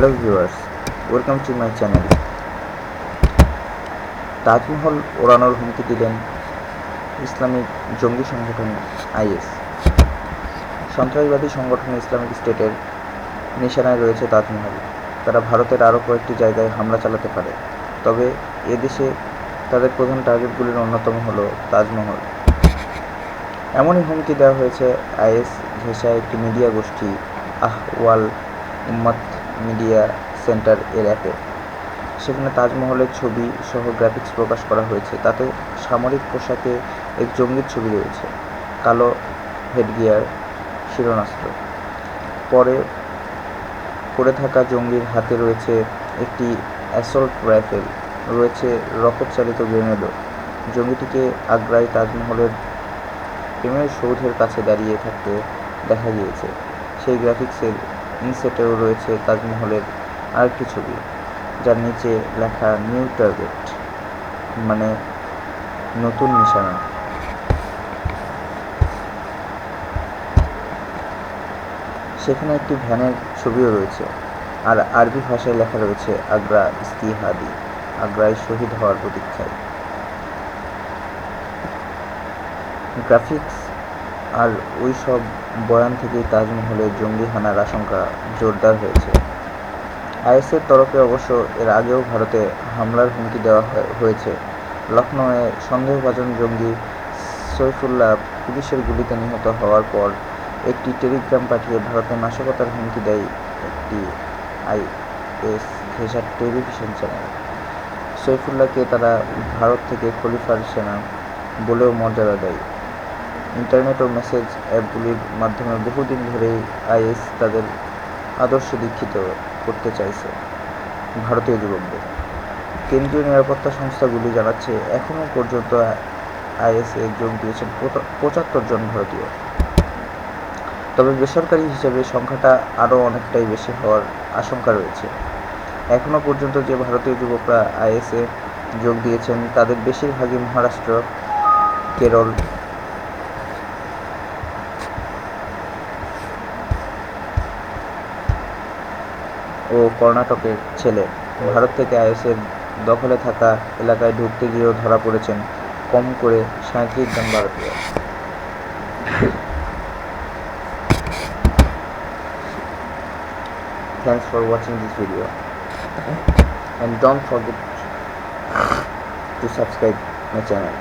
Hello viewers welcome to my channel Taj Mahal ওড়ানোর হুমকি দিলেন Islamic জঙ্গি সংগঠন আইএস। সন্ত্রাসবাদী সংগঠন ইসলামিক স্টেটের নিশানায় রয়েছে তাজমহল। তারা ভারতের আরও কয়েকটি জায়গায় হামলা চালাতে পারে। তবে এদেশে তাদের প্রধান টার্গেটগুলির অন্যতম হল তাজমহল। এমনই হুমকি দেওয়া হয়েছে আইএস ঘেঁষা একটি মিডিয়া গোষ্ঠী আহওয়াল উম্মাত মিডিয়া সেন্টার এর অ্যাপে। সেখানে তাজমহলের ছবি সহ গ্রাফিক্স প্রকাশ করা হয়েছে। তাতে সামরিক পোশাকে এক জঙ্গির ছবি রয়েছে। কালো হেডগিয়ার, শিরোনাস্ত্র। পরে পড়ে থাকা জঙ্গির হাতে রয়েছে একটি অ্যাসল্ট রাইফেল রয়েছে রকেট চালিত গ্রেনেডও জঙ্গিটিকে আগ্রায় তাজমহলের প্রেমের সৌধের কাছে দাঁড়িয়ে থাকতে দেখা গিয়েছে। সেই গ্রাফিক্সের ইনসেটেও রয়েছে তাজমহলের আরেকটি ছবি, যার নিচে লেখা নিউ টার্গেট মানে নতুন নিশানা। সেখানে একটি ভ্যানের ছবিও রয়েছে, আর আরবি ভাষায় লেখা রয়েছে, আগ্রা ইস্তিহাদি আগ্রায় শহীদ হওয়ার প্রতীক্ষায়। গ্রাফিক্স আর ওই সব বয়ান থেকেই তাজমহলে জঙ্গি হানার আশঙ্কা জোরদার হয়েছে। আইএসের তরফে অবশ্য এর আগেও ভারতে হামলার হুমকি দেওয়া হয়- হয়েছে। লখনৌয়ে সন্দেহভাজন জঙ্গি সৈফুল্লাহ পুলিশের গুলিতে নিহত হওয়ার পর একটি টেলিগ্রাম পাঠিয়ে ভারতে নাশকতার হুমকি দেয় একটি আইএস ঘেঁষা টেলিভিশন চ্যানেল। সৈফুল্লাহকে তারা ভারত থেকে খলিফার সেনা বলেও মর্যাদা দেয়। ইন্টারনেট ও মেসেজ অ্যাপগুলির মাধ্যমে বহুদিন ধরেই আইএস তাদের আদর্শে দীক্ষিত করতে চাইছে ভারতীয় যুবকদের। কেন্দ্রীয় নিরাপত্তা সংস্থাগুলি জানাচ্ছে এখনও পর্যন্ত আইএসএ যোগ দিয়েছেন পঁচাত্তর জন ভারতীয়। তবে বেসরকারি হিসেবে সংখ্যাটা আরও অনেকটাই বেশি হওয়ার আশঙ্কা রয়েছে। এখনও পর্যন্ত যে ভারতীয় যুবকরা আইএসএ যোগ দিয়েছেন, তাদের বেশিরভাগই মহারাষ্ট্র, কেরল ও কর্ণাটকের ছেলে। ভারত থেকে আইএসের দখলে থাকা এলাকায় ঢুকতে গিয়েও ধরা পড়েছেন কম করে সাঁত্রিশ জন ভারতীয়। Thanks for watching this video and don't forget to subscribe my channel